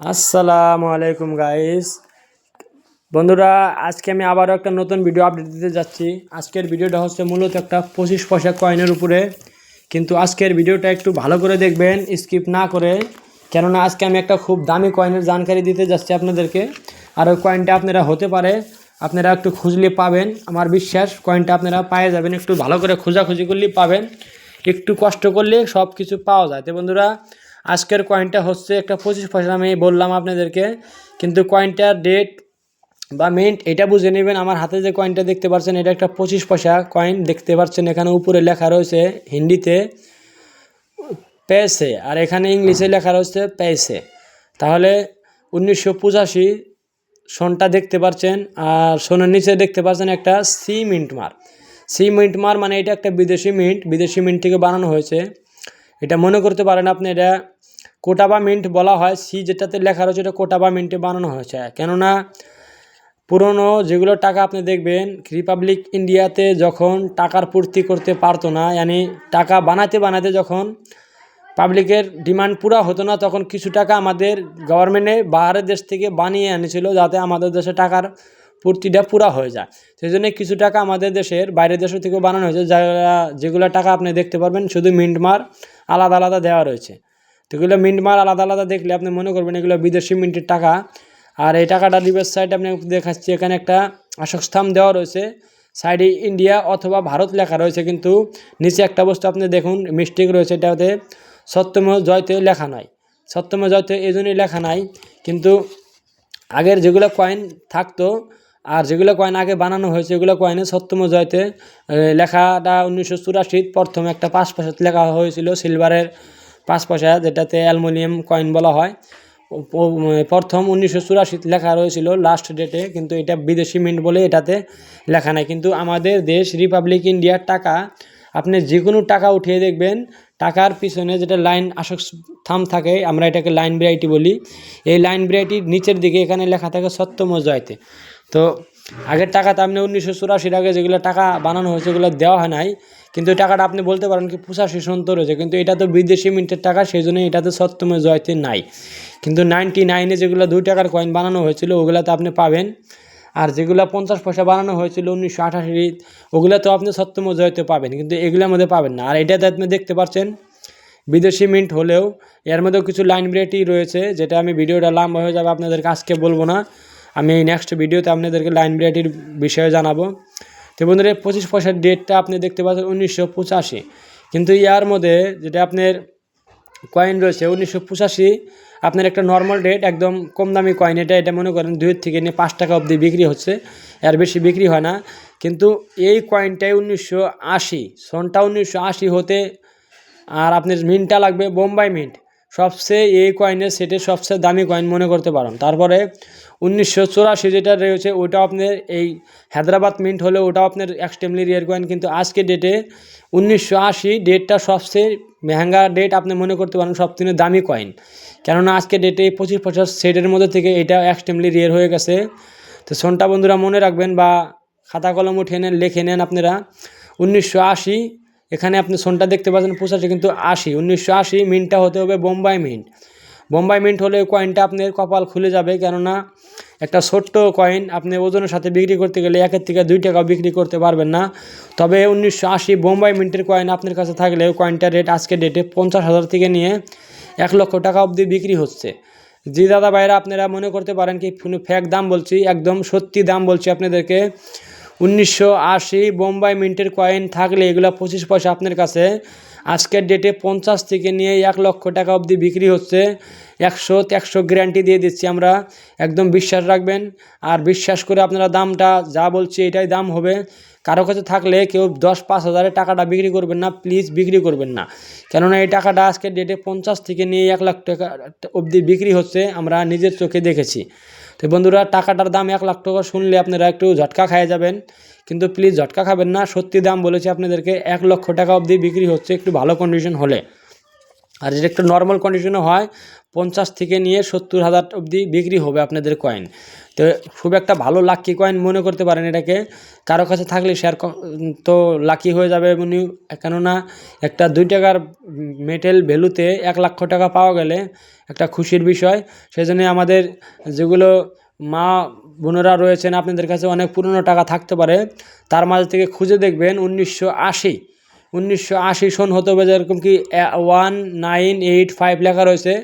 আসসালামু আলাইকুম গাইস বন্ধুরা, আজকে আমি আবারও একটা নতুন ভিডিও আপডেট দিতে যাচ্ছি। আজকের ভিডিওটা হচ্ছে মূলত একটা পঁচিশ পয়সা কয়েনের উপরে। কিন্তু আজকের ভিডিওটা একটু ভালো করে দেখবেন স্কিপ না করে। কেননা, আজকে আমি একটা খুব দামি কয়েনের জানকারি দিতে যাচ্ছি আপনাদেরকে। আর ওই কয়েনটা আপনারা হতে পারে, আপনারা একটু খুঁজলে পাবেন। আমার বিশ্বাস কয়েনটা আপনারা পায়ে যাবেন, একটু ভালো করে খোঁজাখুঁজি করলেই পাবেন। একটু কষ্ট করলে সব কিছু পাওয়া যায়। তো বন্ধুরা আজকের কয়েনটা হচ্ছে একটা পঁচিশ পয়সা, আমি বললাম আপনাদেরকে। কিন্তু কয়েনটার ডেট বা মিন্ট এটা বুঝে নেবেন। আমার হাতে যে কয়েনটা দেখতে পাচ্ছেন, এটা একটা পঁচিশ পয়সা কয়েন দেখতে পাচ্ছেন, এখানে উপরে লেখা রয়েছে হিন্দিতে পেসে, আর এখানে ইংলিশে লেখা রয়েছে পেসে। তাহলে উনিশশো পঁচাশি সনটা দেখতে পাচ্ছেন, আর সোনের নিচে দেখতে পাচ্ছেন একটা সি মিন্ট মার। সি মিন্ট মার মানে এটা একটা বিদেশি মিন্ট। বিদেশি মিন্ট থেকে বানানো হয়েছে। এটা মনে করতে পারেন আপনি, এটা কোটাবা মিন্ট বলা হয়, সি যেটাতে লেখা রয়েছে এটা কোটাবা মিন্টে বানানো হয়েছে। কেননা পুরনো যেগুলো টাকা আপনি দেখবেন রিপাবলিক ইন্ডিয়াতে যখন টাকার পূর্তি করতে পারতো না ইয়ানি টাকা বানাতে বানাতে যখন পাবলিকের ডিমান্ড পুরা হতো না, তখন কিছু টাকা আমাদের গভর্নমেন্টে বাইরের দেশ থেকে বানিয়ে এনেছিল যাতে আমাদের দেশে টাকার পূর্তিটা পুরা হয়ে যায়। সেই জন্য কিছু টাকা আমাদের দেশের বাইরের দেশ থেকেও বানানো হয়েছে যারা যেগুলো টাকা আপনি দেখতে পারবেন, শুধু মিন্টমার আলাদা আলাদা দেওয়া রয়েছে। তো এগুলো মিন্টমার আলাদা আলাদা দেখলে আপনি মনে করবেন এগুলো বিদেশি মিন্টের টাকা। আর এই টাকাটা রিভার্স সাইড আপনি দেখাচ্ছি, এখানে একটা অশোক স্তম্ভ দেওয়া রয়েছে। সাইডে ইন্ডিয়া অথবা ভারত লেখা রয়েছে কিন্তু নিচে একটা বস্তু আপনি দেখুন মিস্টেক রয়েছে, এটাতে সত্যম জয়তে লেখা নাই। সত্যম জয়তে এই জন্যই লেখা নাই, কিন্তু আগের যেগুলো কয়েন থাকতো আর যেগুলো কয়েন আগে বানানো হয়েছে, এগুলো কয়েনে সত্যম জয়তে লেখাটা উনিশশো চুরাশির প্রথম একটা পাঁচ পয়সাতে লেখা হয়েছিল সিলভারের পাঁচ পয়সা, যেটাতে অ্যালুমিনিয়াম কয়েন বলা হয়। প্রথম উনিশশো চুরাশিতে লেখা রয়েছিল লাস্ট ডেটে কিন্তু এটা বিদেশি মিন্ট বলে এটাতে লেখা নাই। কিন্তু আমাদের দেশ রিপাবলিক ইন্ডিয়ার টাকা, আপনি যে কোনো টাকা উঠিয়ে দেখবেন, টাকার পিছনে যেটা লাইন আসক থাম থাকে, আমরা এটাকে লাইন ভ্যারাইটি বলি। এই লাইন ভ্যারাইটির নিচের দিকে এখানে লেখা থাকে সত্যম জয়তে তো আগের টাকাতে আপনি উনিশশো চুরাশির আগে যেগুলো টাকা বানানো হয়েছে ওগুলো দেওয়া হয় নাই। কিন্তু এই টাকাটা আপনি বলতে পারেন কি পঁচাশি সন্ত রয়েছে কিন্তু এটা তো বিদেশি মিন্টের টাকা সেই জন্য এটাতে সত্যম জয়তে নাই। কিন্তু নাইনটি নাইনে যেগুলো দুই টাকার কয়েন বানানো হয়েছিল, ওগুলাতে আপনি পাবেন। আর যেগুলো পঞ্চাশ পয়সা বানানো হয়েছিল উনিশশো আঠাশি ওগুলো তো আপনি সত্যম জয়তে পাবেন, কিন্তু এগুলোর মধ্যে পাবেন না। আর এটাতে আপনি দেখতে পাচ্ছেন, বিদেশি মিন্ট হলেও এর মধ্যেও কিছু লাইন ভ্যারাইটি রয়েছে, যেটা আমি ভিডিওটা লম্বা হয়ে যাবে, আপনাদেরকে আজকে বলব না। আমি নেক্সট ভিডিওতে আপনাদেরকে লাইন ভ্যারাইটির বিষয়ে জানাব। তো বন্ধুরা, পঁচিশ পয়সার ডেটটা আপনি দেখতে পাচ্ছেন উনিশশো পঁচাশি। কিন্তু ইয়ার মধ্যে যেটা আপনার কয়েন রয়েছে, উনিশশো পঁচাশি, আপনার একটা নর্মাল রেট একদম কম দামি কয়েন এটা এটা মনে করেন দুই থেকে নিয়ে পাঁচ টাকা অবধি বিক্রি হচ্ছে, এর বেশি বিক্রি হয় না। কিন্তু এই কয়েনটাই উনিশশো আশি সনটা উনিশশো আশি হতে আর আপনার মিন্টটা লাগবে বোম্বাই মিন্ট সবচেয়ে এই কয়েনের সেটে সবচেয়ে দামি কয়েন মনে করতে পারেন। তারপরে উনিশশো চুরাশি যেটা রয়েছে, ওটা আপনার এই হায়দ্রাবাদ মিন্ট হলে ওটাও আপনার এক্সট্রিমলি রিয়ার কয়েন কিন্তু আজকে ডেটে উনিশশো আশি ডেটটা সবচেয়ে মেহাঙ্গা ডেট আপনি মনে করতে পারেন, সবচেয়ে দামি কয়েন কেননা আজকে ডেটে এই পঁচিশ পঞ্চাশ সেটের মধ্যে থেকে এটা এক্সট্রিমলি রিয়ার হয়ে গেছে। তো সনটা বন্ধুরা মনে রাখবেন বা খাতা কলম উঠে নেন, লিখে নেন আপনারা। উনিশশো আশি এখানে আপনি সোনটা দেখতে পাচ্ছেন পঁচাশি কিন্তু আশি, উনিশশো আশি মিন্টটা হতে হবে বোম্বাই মিন্ট। বোম্বাই মিন্ট হলে কয়েনটা আপনার কপাল খুলে যাবে কেননা একটা ছোট্ট কয়েন আপনি ওজনের সাথে বিক্রি করতে গেলে একের থেকে দুই টাকা বিক্রি করতে পারবেন না। তবে উনিশশো আশি বোম্বাই মিন্টের কয়েন আপনার কাছে থাকলে কয়েনটার রেট আজকে ডেটে পঞ্চাশ হাজার থেকে নিয়ে এক লক্ষ টাকা অবধি বিক্রি হচ্ছে। জি দাদা ভাইরা, আপনারা মনে করতে পারেন কি ফ্যাক দাম বলছি, একদম সত্যি দাম বলছি আপনাদেরকে। উনিশশো আশি বোম্বাই মিন্টের কয়েন থাকলে এগুলো পঁচিশ পয়সা আপনার কাছে। আজকের ডেটে পঞ্চাশ থেকে নিয়ে এক লক্ষ টাকা অবধি বিক্রি হচ্ছে। একশো একশো গ্যারান্টি দিয়ে দিচ্ছি আমরা। একদম বিশ্বাস রাখবেন। আর বিশ্বাস করে আপনারা দামটা যা বলছি এটাই দাম হবে। কারও কাছে থাকলে কেউ দশ পাঁচ হাজারের টাকাটা বিক্রি করবেন না প্লিজ বিক্রি করবেন না। কেননা এই টাকাটা আজকে ডেটে পঞ্চাশ থেকে নিয়ে এক লাখ টাকা অবধি বিক্রি হচ্ছে, আমরা নিজের চোখে দেখেছি। তো বন্ধুরা, টাকাটার দাম এক লাখ টাকা শুনলে আপনারা একটু ঝটকা খাইয়ে যাবেন। কিন্তু প্লিজ ঝটকা খাবেন না, সত্যি দাম বলেছি আপনাদেরকে, এক লক্ষ টাকা অবধি বিক্রি হচ্ছে, একটু ভালো কন্ডিশন হলে। আর যেটা একটু নর্মাল কন্ডিশনে হয়, পঞ্চাশ থেকে নিয়ে সত্তর হাজার অবধি বিক্রি হবে আপনাদের কয়েন তো খুব একটা ভালো লাকি কয়েন মনে করতে পারেন এটাকে। কারও কাছে থাকলে শেয়ার তো লাকি হয়ে যাবে এমনি কেননা একটা দুই টাকার মেটেল ভ্যালুতে এক লক্ষ টাকা পাওয়া গেলে একটা খুশির বিষয়। সেই জন্য আমাদের যেগুলো মা বোনেরা রয়েছেন, আপনাদের কাছে অনেক পুরনো টাকা থাকতে পারে। তার মাঝ থেকে খুঁজে দেখবেন উনিশশো আশি। উনিশশো আশি সন হতে হবে, যেরকম কি ওয়ান নাইন এইট ফাইভ লেখা রয়েছে।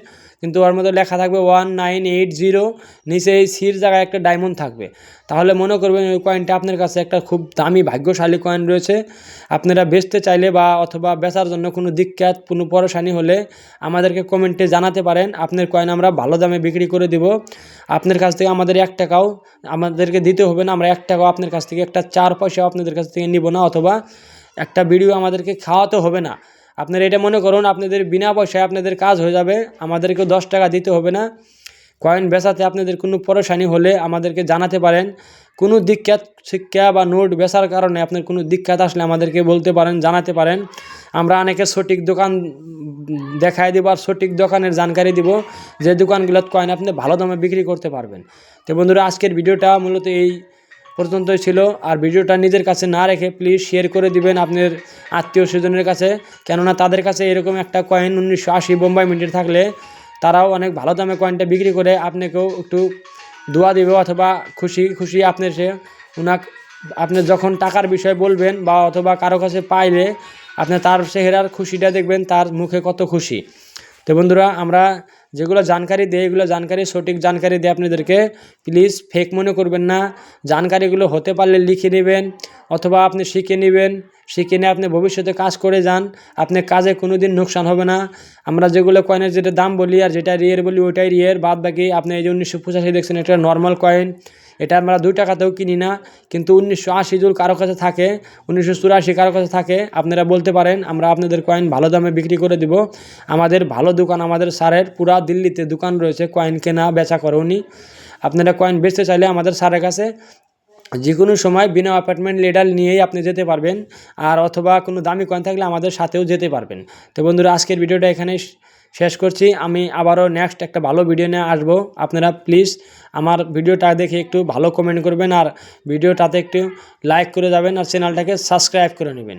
কিন্তু ওর মধ্যে লেখা থাকবে ওয়ান নাইন এইট জিরো নিচে এই সির জায়গায় একটা ডায়মন্ড থাকবে। তাহলে মনে করবেন ওই কয়েনটা আপনার কাছে একটা খুব দামি, ভাগ্যশালী কয়েন রয়েছে। আপনারা বেচতে চাইলে বা অথবা বেচার জন্য কোনো দিক্কাত, কোনো পরেশানি হলে আমাদেরকে কমেন্টে জানাতে পারেন। আপনার কয়েন আমরা ভালো দামে বিক্রি করে দিব। আপনার কাছ থেকে আমাদের এক টাকাও আমাদেরকে দিতে হবে না। আমরা এক টাকাও আপনার কাছ থেকে, একটা চার পয়সাও আপনাদের কাছ থেকে নিব না, অথবা একটা ভিডিও আমাদেরকে খাওয়াতে হবে না। আপনারা এটা মনে করুন, আপনাদের বিনা পয়সায় আপনাদের কাজ হয়ে যাবে আমাদেরকে দশ টাকা দিতে হবে না। কয়েন বেচাতে আপনাদের কোনো পরেশানি হলে আমাদেরকে জানাতে পারেন। কোনো দিক্কাত শিক্ষা বা নোট বেচার কারণে আপনার কোনো দিক্ষাত আসলে আমাদেরকে বলতে পারেন, জানাতে পারেন। আমরা অনেকে সঠিক দোকান দেখায় দেবো আর সঠিক দোকানের জানকারি দিব, যে দোকানগুলোত কয়েন আপনি ভালো দামে বিক্রি করতে পারবেন। তো বন্ধুরা, আজকের ভিডিওটা মূলত এই পর্যন্তই ছিল। আর ভিডিওটা নিজের কাছে না রেখে প্লিজ শেয়ার করে দিবেন আপনার আত্মীয় স্বজনের কাছে। কেননা তাদের কাছে এরকম একটা কয়েন উনিশশো আশি বোম্বাই মিনিট থাকলে তারাও অনেক ভালো দামে কয়েনটা বিক্রি করে আপনাকেও একটু দোয়া দেবে অথবা খুশি খুশি আপনার সে উনাক আপনি যখন টাকার বিষয় বলবেন বা অথবা কারও কাছে পাইলে আপনি তার চেহারার খুশিটা দেখবেন, তার মুখে কত খুশি। তো বন্ধুরা, আমরা যেগুলো জানকারি দেয় এগুলো জানকারি, সঠিক জানকারি দিয়ে আপনাদেরকে। প্লিজ ফেক মনে করবেন না। জানকারিগুলো হতে পারলে লিখে নেবেন, অথবা আপনি শিখে নেবেন। শিখে নিয়ে আপনি ভবিষ্যতে কাজ করে যান। আপনার কাজে কোনো দিন নোকসান হবে না। আমরা যেগুলো কয়েনের যেটা দাম বলি আর যেটা রিয়ের বলি, ওইটাই রিয়ের বাদ বাকি আপনি এই যে উনিশশো পঁচাশি দেখছেন, এটা নর্মাল কয়েন এটা আমরা দুই টাকাতেও কিনি না, কিন্তু উনিশশো আশি জুল কারও কাছে থাকে, উনিশশো চুরাশি কারও কাছে থাকে, আপনারা বলতে পারেন, আমরা আপনাদের কয়েন ভালো দামে বিক্রি করে দিব। আমাদের ভালো দোকান আমাদের স্যারের, পুরা দিল্লিতে দোকান রয়েছে কয়েন কেনা, বেচা করে উনি। আপনারা কয়েন বেচতে চাইলে আমাদের স্যারের কাছে যে কোনো সময় বিনা অ্যাপার্টমেন্ট লেডার নিয়েই আপনি যেতে পারবেন, আর অথবা কোনো দামি কয়েন থাকলে আমাদের সাথেও যেতে পারবেন। তো বন্ধুরা, আজকের ভিডিওটা এখানে শেষ করছি। আমি আবারও নেক্সট একটা ভালো ভিডিও নিয়ে আসব। আপনারা প্লিজ আমার ভিডিওটা দেখে একটু ভালো কমেন্ট করবেন, আর ভিডিওটাতে একটু লাইক করে যাবেন, আর চ্যানেলটাকে সাবস্ক্রাইব করে নেবেন।